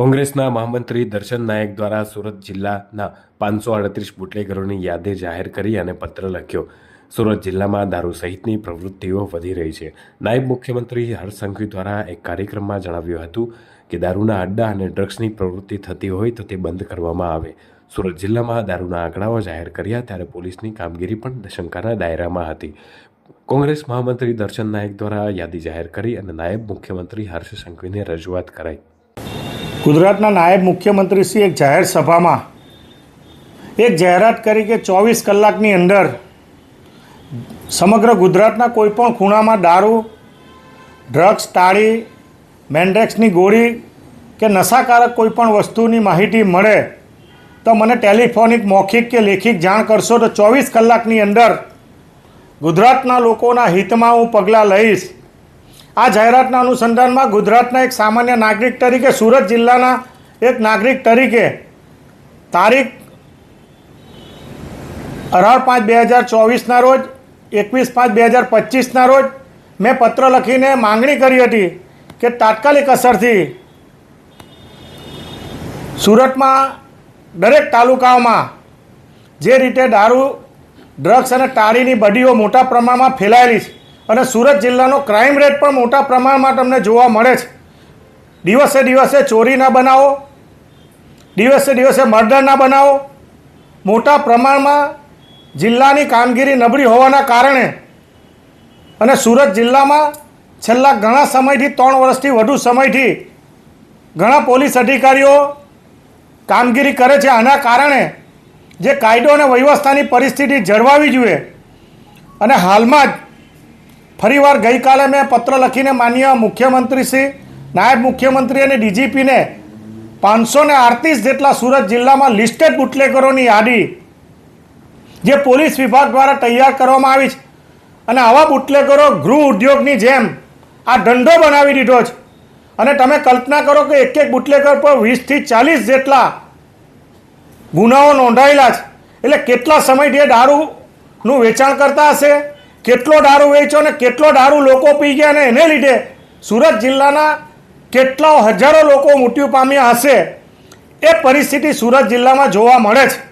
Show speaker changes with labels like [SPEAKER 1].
[SPEAKER 1] કોંગ્રેસના મહામંત્રી દર્શન નાયક દ્વારા સુરત જિલ્લાના પાંચસો અડત્રીસ બુટલેગરોની યાદી જાહેર કરી અને પત્ર લખ્યો. સુરત જિલ્લામાં દારૂ સહિતની પ્રવૃત્તિઓ વધી રહી છે. નાયબ મુખ્યમંત્રી હર્ષ દ્વારા એક કાર્યક્રમમાં જણાવ્યું હતું કે દારૂના અડ્ડા અને ડ્રગ્સની પ્રવૃત્તિ થતી હોય તો તે બંધ કરવામાં આવે. સુરત જિલ્લામાં દારૂના આંકડાઓ જાહેર કર્યા ત્યારે પોલીસની કામગીરી પણ શંકાના દાયરામાં હતી. કોંગ્રેસ મહામંત્રી દર્શન નાયક દ્વારા યાદી જાહેર કરી અને નાયબ મુખ્યમંત્રી હર્ષ સંઘવીને રજૂઆત કરાઈ.
[SPEAKER 2] ગુજરાતના નાયબ મુખ્યમંત્રીશ્રી એક જાહેર સભામાં એક જાહેરાત કરી કે ચોવીસ કલાકની અંદર સમગ્ર ગુજરાતના કોઈપણ ખૂણામાં દારૂ ડ્રગ્સ તાળી મેન્ડેક્સની ગોળી કે નશાકારક કોઈપણ વસ્તુની માહિતી મળે તો મને ટેલિફોનિક, મૌખિક કે લેખિત જાણ કરશો તો ચોવીસ કલાકની અંદર ગુજરાતના લોકોના હિતમાં હું પગલાં લઈશ. આ જાહેરાતના અનુસંધાનમાં ગુજરાતના એક સામાન્ય નાગરિક તરીકે સુરત જિલ્લાના એક નાગરિક તરીકે તારીખ અઢાર પાંચ બે હજાર ચોવીસના રોજ, એકવીસ પાંચ બે હજાર પચીસના રોજ મેં પત્ર લખીને માંગણી કરી હતી કે તાત્કાલિક અસરથી સુરતમાં દરેક તાલુકાઓમાં જે રીતે દારૂ, ડ્રગ્સ અને તાળીની બડીઓ મોટા પ્રમાણમાં ફેલાયેલી છે અને સુરત જિલ્લાનો ક્રાઇમ રેટ પણ મોટા પ્રમાણમાં તમને જોવા મળે છે. દિવસે દિવસે ચોરીના બનાવો, દિવસે દિવસે મર્ડરના બનાવો, મોટા પ્રમાણમાં જિલ્લાની કામગીરી નબળી હોવાના કારણે અને સુરત જિલ્લામાં છેલ્લા ઘણા સમયથી, ત્રણ વર્ષથી વધુ સમયથી ઘણા પોલીસ અધિકારીઓ કામગીરી કરે છે. આના કારણે જે કાયદો અને વ્યવસ્થાની પરિસ્થિતિ જળવાવી જોઈએ અને હાલમાં જ ફરીવાર ગઈકાલે મેં પત્ર લખીને માન્ય મુખ્યમંત્રી શ્રી, નાયબ મુખ્યમંત્રી અને ડીજીપીને પાંચસો ને આડત્રીસ જેટલા સુરત જિલ્લામાં લિસ્ટેડ બુટલેગરોની યાદી, જે પોલીસ વિભાગ દ્વારા તૈયાર કરવામાં આવી છે. અને આવા બુટલેગરો ગૃહ ઉદ્યોગની જેમ આ ધંધો બનાવી દીધો છે. અને તમે કલ્પના કરો કે એક એક બુટલેગર પર વીસથી ચાલીસ જેટલા ગુનાઓ નોંધાયેલા છે. એટલે કેટલા સમયથી દારૂનું વેચાણ કરતા હશે? કેટલો દારૂ વેચ્યો અને કેટલો દારૂ લોકો પી ગયા અને એને લીધે સુરત જિલ્લાના કેટલા હજારો લોકો મૃત્યુ પામ્યા હશે એ પરિસ્થિતિ સુરત જિલ્લામાં જોવા મળે છે.